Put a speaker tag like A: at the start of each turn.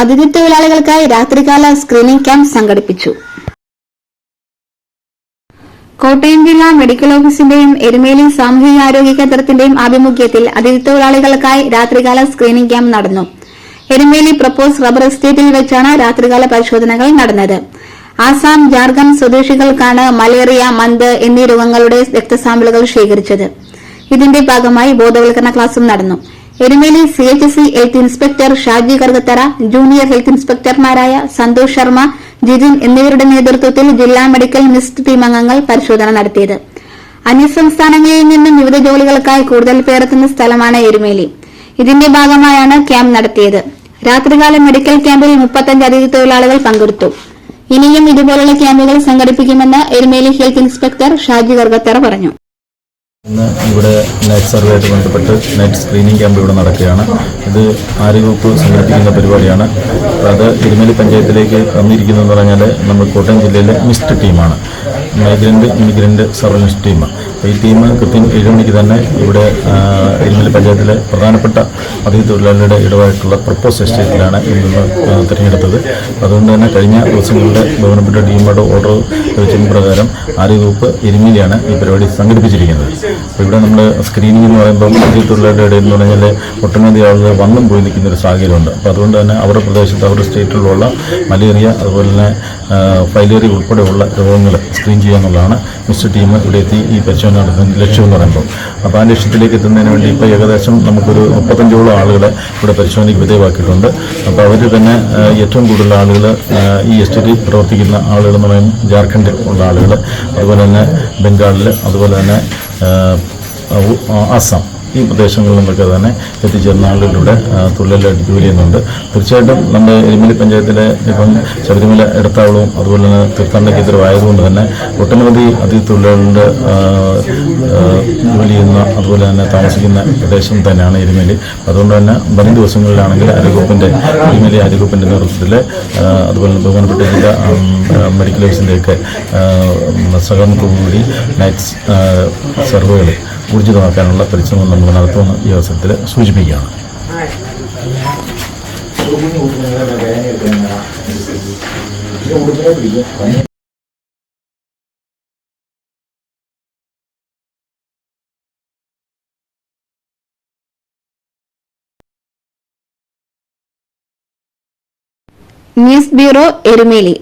A: അതിഥി തൊഴിലാളികൾക്കായി രാത്രികാല സ്ക്രീനിംഗ് ക്യാമ്പ് സംഘടിപ്പിച്ചു. കോട്ടയം ജില്ലാ മെഡിക്കൽ ഓഫീസിന്റെയും എരുമേലി സാമൂഹിക ആരോഗ്യ കേന്ദ്രത്തിന്റെയും ആഭിമുഖ്യത്തിൽ അതിഥി തൊഴിലാളികൾക്കായി രാത്രികാല സ്ക്രീനിംഗ് ക്യാമ്പ് നടന്നു. എരുമേലി പ്രപ്പോസ് റബ്ബർ എസ്റ്റേറ്റിൽ വെച്ചാണ് രാത്രികാല പരിശോധനകൾ നടന്നത്. ആസാം ജാർഖണ്ഡ് സ്വദേശികൾക്കാണ് മലേറിയ മന്ത് എന്നീ രോഗങ്ങളുടെ രക്തസാമ്പിളുകൾ ശേഖരിച്ചത്. ഇതിന്റെ ഭാഗമായി ബോധവൽക്കരണ ക്ലാസും നടന്നു. Erumeli C H C health inspector Shaji Karukathara junior health ഇൻസ്പെക്ടർമാരായ Santhosh Sharma Jijin എന്നിവരുടെ നേതൃത്വത്തിൽ ജില്ലാ മെഡിക്കൽ മിസ്റ്റ് ടീം അംഗങ്ങൾ പരിശോധന നടത്തിയത്. അന്യസംസ്ഥാനങ്ങളിൽ നിന്നും വിവിധ ജോലികൾക്കായി കൂടുതൽ പേരെത്തുന്ന സ്ഥലമാണ് എരുമേലി. ഇതിന്റെ ഭാഗമായാണ് ക്യാമ്പ് നടത്തിയത്. രാത്രികാല മെഡിക്കൽ ക്യാമ്പിൽ മുപ്പത്തഞ്ച് അതിഥി തൊഴിലാളികൾ പങ്കെടുത്തു. ഇനിയും ഇതുപോലുള്ള ക്യാമ്പുകൾ സംഘടിപ്പിക്കുമെന്ന് എരുമേലി ഹെൽത്ത് ഇൻസ്പെക്ടർ ഷാജി കറുകത്തറ പറഞ്ഞു.
B: ഇന്ന് ഇവിടെ നൈറ്റ് സർവേയായിട്ട് ബന്ധപ്പെട്ട് നൈറ്റ് സ്ക്രീനിങ് ക്യാമ്പ് ഇവിടെ നടക്കുകയാണ്. ഇത് ആരോഗ്യവകുപ്പ് സംഘടിപ്പിക്കുന്ന പരിപാടിയാണ്. അത് എരുമേലി പഞ്ചായത്തിലേക്ക് വന്നിരിക്കുന്നതെന്ന് പറഞ്ഞാൽ നമ്മൾ കോട്ടയം ജില്ലയിലെ മിസ്റ്റ് ടീമാണ്. മൈഗ്രന്റ് ഇമിഗ്രന്റ് സർവലൻസ് ടീം ഈ ടീം കൃത്യം ഏഴ് മണിക്ക് തന്നെ ഇവിടെ ഇന്നലെ പഞ്ചായത്തിലെ പ്രധാനപ്പെട്ട അതിഥി തൊഴിലാളികളുടെ ഇടവായിട്ടുള്ള പ്രപ്പോസ് എസ്റ്റേറ്റിലാണ് ഇന്ന് തിരഞ്ഞെടുത്തത്. അതുകൊണ്ട് തന്നെ കഴിഞ്ഞ ദിവസങ്ങളിലെ ബഹുമാനപ്പെട്ട ടീമോട് ഓർഡർ ലഭിച്ചതിന് പ്രകാരം ആരോഗ്യവകുപ്പ് എരുമേലിയാണ് ഈ പരിപാടി സംഘടിപ്പിച്ചിരിക്കുന്നത്. അപ്പോൾ ഇവിടെ നമ്മൾ സ്ക്രീനിംഗ് എന്ന് പറയുമ്പോൾ അതിഥി തൊഴിലാളികളുടെ ഇടയിൽ എന്ന് പറഞ്ഞാൽ ഒട്ടനവധി ആളുകൾ വന്നും പോയി നിൽക്കുന്ന ഒരു സാഹചര്യമുണ്ട്. അപ്പോൾ അതുകൊണ്ട് തന്നെ അവരുടെ പ്രദേശത്ത് അവരുടെ സ്റ്റേറ്റിലുള്ള മലേറിയ അതുപോലെ തന്നെ ഫൈലേറിയ ഉൾപ്പെടെയുള്ള രോഗങ്ങൾ സ്ക്രീൻ ചെയ്യുക എന്നുള്ളതാണ് മിസ്റ്റർ ടീം ഇവിടെ എത്തി ഈ പരിശോധന നടത്തുന്ന ലക്ഷ്യം എന്ന് പറയുമ്പോൾ. അപ്പോൾ ആ ലക്ഷ്യത്തിലേക്ക് എത്തുന്നതിന് വേണ്ടി ഇപ്പോൾ ഏകദേശം നമുക്കൊരു മുപ്പത്തഞ്ചോളം ആളുകളെ ഇവിടെ പരിശോധനയ്ക്ക് വിധേയമാക്കിയിട്ടുണ്ട്. അപ്പോൾ അവർ തന്നെ ഏറ്റവും കൂടുതൽ ആളുകൾ ഈ എസ്റ്റേറ്റിൽ പ്രവർത്തിക്കുന്ന ആളുകൾ എന്ന് പറയുന്നത് ജാർഖണ്ഡിൽ ഉള്ള ആളുകൾ അതുപോലെ തന്നെ ബംഗാളിൽ അതുപോലെ തന്നെ ആസാം ഈ പ്രദേശങ്ങളിലൊക്കെ തന്നെ എത്തിച്ചേർന്ന ആളുകളിലൂടെ തൊഴിലായിട്ട് ജോലി ചെയ്യുന്നുണ്ട് തീർച്ചയായിട്ടും നമ്മുടെ എരുമലി പഞ്ചായത്തിലെ ഇപ്പം ശബരിമല ഇടത്താവളവും അതുപോലെ തന്നെ തീർത്ഥാടന കേന്ദ്രം ആയതുകൊണ്ട് തന്നെ ഒട്ടനവധി അതിഥി തൊഴിലാളികളുടെ ജോലി ചെയ്യുന്ന അതുപോലെ തന്നെ താമസിക്കുന്ന പ്രദേശം തന്നെയാണ് എരുമേലി. അതുകൊണ്ട് തന്നെ വരും ദിവസങ്ങളിലാണെങ്കിൽ അരികൂപ്പിന്റെ എരുമേലി അരികൂപ്പിന്റെ നേതൃത്വത്തിൽ അതുപോലെ തന്നെ ബഹുമാനപ്പെട്ട ജില്ലാ മെഡിക്കൽ ഓഫീസിന്റെയൊക്കെ സഹകരണത്തോടുകൂടി നൈറ്റ് സർവേകൾ ഊർജിതമാക്കാനുള്ള പരിശ്രമം നമ്മൾ നടത്തുമെന്ന് ഈ അവസരത്തിൽ സൂചിപ്പിക്കുകയാണ്.
A: News bureau Erumeli.